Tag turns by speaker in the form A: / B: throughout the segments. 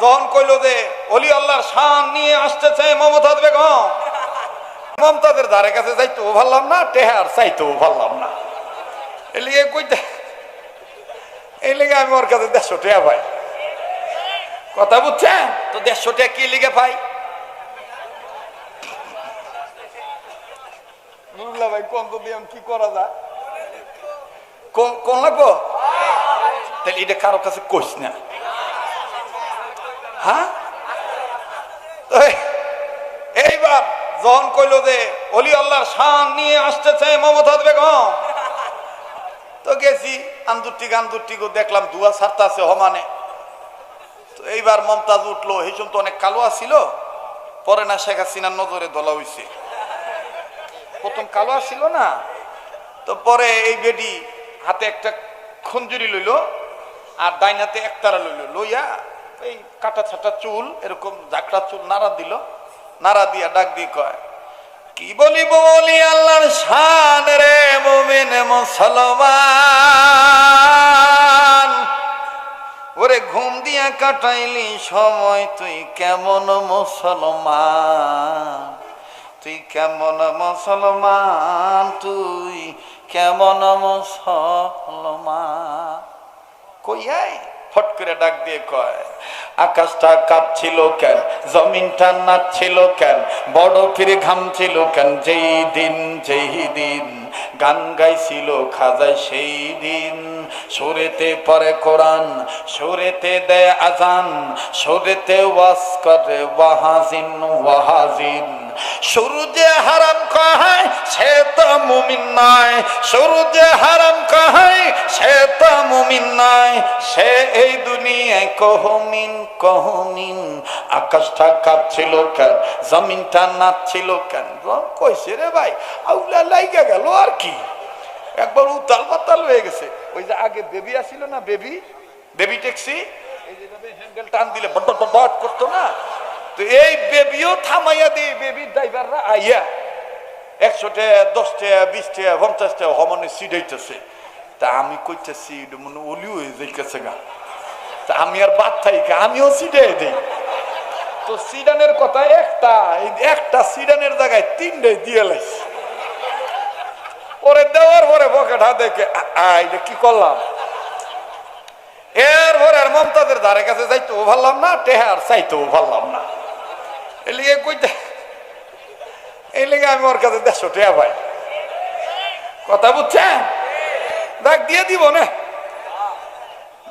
A: যখন কইল যে, অলি আল্লাহর শান নিয়ে আসতেছে মমতাজ বেগম। মমতাজের ধারে কাছে যাইতেও ভাবলাম না, টেহার চাইতেও ভাবলাম না। এর লিগে কইতে এই লিগে আমি ওর কাছে দেড়শো টেহা পাই। কথা বুঝছেন? তো দেড়শো টেহা কি লিগে পাই? নুরুল্লাহ ভাই, কোন তো দিয়ে কি করা যায়? কোন কোন লাগবো? তাহলে এটা কারও কাছে কইস না। হ্যাঁ? এইবার যখন কইল যে অলি আল্লাহর শান নিয়ে আসতেছে মমতাজ বেগম, তো গেছি, আন্দুরটি গান্দুরটি দেখলাম, দুয়া সারতা আছে হমানে। তো এইবার মমতাজ উঠল সময় তো অনেক কালোয়া ছিল পরে না শেখ হাসিনার নজরে দলা হইছে। প্রথম কালোয়া ছিল না, তো পরে এই বেডি হাতে একটা খঞ্জুরি লইল, আর ডাইন হাতে একতারা লইল, লইয়া এই কাটা ছাটা চুল, এরকম ঝাঁকড়া চুল নাড়া দিল। নাড়া দিয়া ডাক দিয়ে কয়, কি বলি বলি আল্লাহর শান রে মোমেন মুসলমান? ওরে ঘুম দিয়া কাটাইলি সময়, তুই কেমন মুসলমান? তুই কেমন মুসলমান? তুই কেমন মুসলমান? কইয়াই ফট করে ডাক দিয়ে কয় আকাশটা কাঁপছিল কেন? জমিনটা নাচছিল কেন? বড় ফিরে ঘামছিল কেন? যেই দিন যেই দিন গান গাইছিল খাজায় সেই দিন। সুরেতে পরে কোরআন, সুরেতে দেয় আজান সুরেতে ওয়াস করে ওয়াহাজিন ওয়াহাজিন। শুরু যে হারাম কহায় সে তো মুমিন নয়। শুরু যে হারাম কহায় সে তো মুমিন নয়। সে এই দুনিয়ায় কহমিন কহমিন। আকাশটা কাঁপছিল কেন? জমিনটা নাচছিল কেন? কইছে রে ভাই, আউলা লাইগা গেল আর কি? একবার উতাল পাতাল হয়ে গেছে। ওই যে আগে বেবি আসিল না, বেবি? Baby taxi? এই যে হ্যান্ডেল টান দিলে বট করতো না? তো এই বেবিও থামাইয়া দিয়ে বেবির ড্রাইভাররা আইয়া একশো টাকা দশ টাকা বিশ টাকা পঞ্চাশ টাকা হমনে সিডাইতেছে তা আমি কইতেছি মনে অলি হয়ে যাইতেছে গা। তা আমি আর বাদ থাকি আমিও সিডাই দিই। তো সিডানের কথা একটা একটা সিডানের জায়গায় তিনটে দিয়ে লাইছি। পরে দেওয়ার পরে পকেট দেখে এটা কি করলাম? এর পরে আর মমতাজের ধারে কাছে যাইতেও ভাবলাম না, টেহার চাইতেও ভাবলাম না। এই লিগে কইতে এই লিগে আমি ওর কাছে দেড়শো টেহা পাই। কথা বুঝছেন? দেখ, দিয়ে দিব না।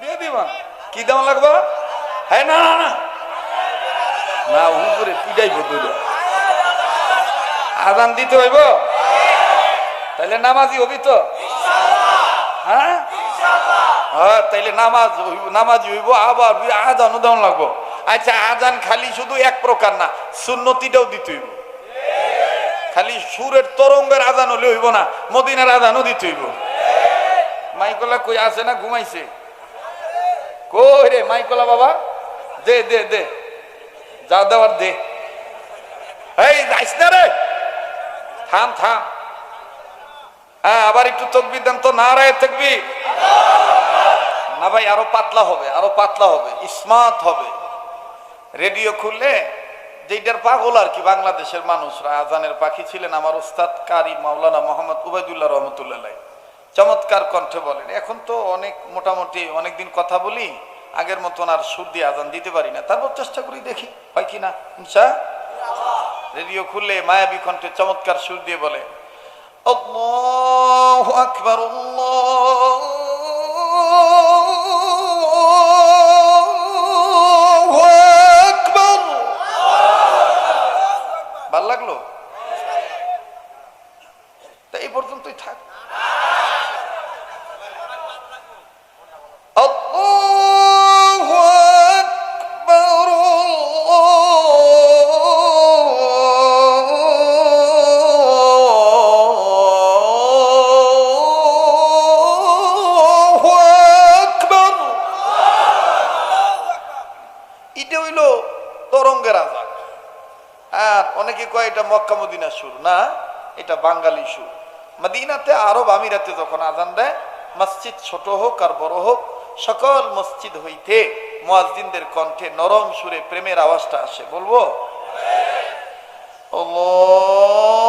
A: দিয়ে দিব। কি দাম লাগবে? হ্যাঁ না না না। উপরে পিটাইব দুটো আদান দিতে হইব? তাইলে নামাজি হবি তো? হ্যাঁ? হ্যাঁ তাইলে নামাজ নামাজি হইব, আবার আজানও দেওয়া লাগবো। আচ্ছা আজান খালি শুধু এক প্রকার না, সুন্নতিটাও দিতে হইব। খালি সুরের তরঙ্গের আজান হলে হইব না, মদিনার আজানও দিতে হইব। মাইকলা কই আছে না ঘুমাইছে? কই রে মাইকলা বাবা? দে দে দে। যা দেওয়ার দে। এই, যাইস না রে। থাম থাম। হ্যাঁ আবার একটু তকবির দেন তো না রায় থাকবি না ভাই, আরও পাতলা হবে, আরও পাতলা হবে স্মার্ট হবে। রেডিও খুললে যেটার পাগল আর কি, বাংলাদেশের মানুষরা আজানের পাখি ছিলেন আমার উস্তাদ কারি মাওলানা মোহাম্মদ উবায়দুল্লাহ রহমতুল্লাহ। চমৎকার কণ্ঠে বলেন, এখন তো অনেক মোটামুটি অনেকদিন কথা বলি, আগের মতন আর সুর দিয়ে আজান দিতে পারি না। তারপর চেষ্টা করি দেখি, হয় কি না? ইনশা রেডিও খুললে মায়াবী কণ্ঠে চমৎকার সুর দিয়ে বলে আকবার ভালো লাগল? তা এই পর্যন্তই থাক। তরঙ্গের আজাদ। আর অনেকে কয় এটা মক্কা মদিনা সুর। না, এটা বাঙালি সুর। মদিনাতে, আরব আমিরাতে যখন আজান দেয়, মসজিদ ছোট হোক আর বড় হোক, সকল মসজিদ হইতে মুয়াজ্জিনদের কণ্ঠে নরম সুরে প্রেমের আওয়াজটা আসে। বলব? আল্লাহু!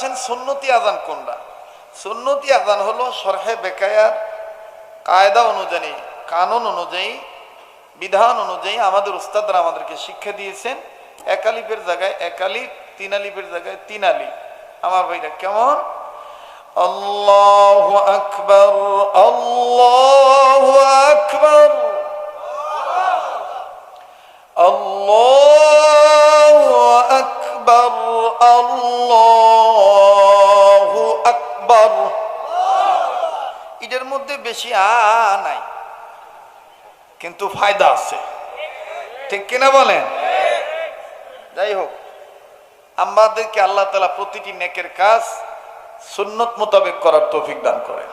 A: আসেন সুন্নতি আজান কোনটা? সুন্নতি আজান হলো সরহে বেকায়ার কায়দা অনুযায়ী, কানুন অনুযায়ী, বিধান অনুযায়ী আমাদের উস্তাদরা আমাদেরকে শিক্ষা দিয়েছেন। একালিপের জায়গায় একালিপ তিন আলিপের জায়গায় তিন আলিপ আমার ভাইরা কেমন? আল্লাহ আকবর আল্লাহ আকবর। আল্লাহ! বেশি আ নাই। কিন্তু ফায়দা আছে। ঠিক কিনা বলেন? যাই হোক আমাদেরকে আল্লাহ তালা প্রতিটি নেকের কাজ সুন্নত মোতাবেক করার তৌফিক দান করেন।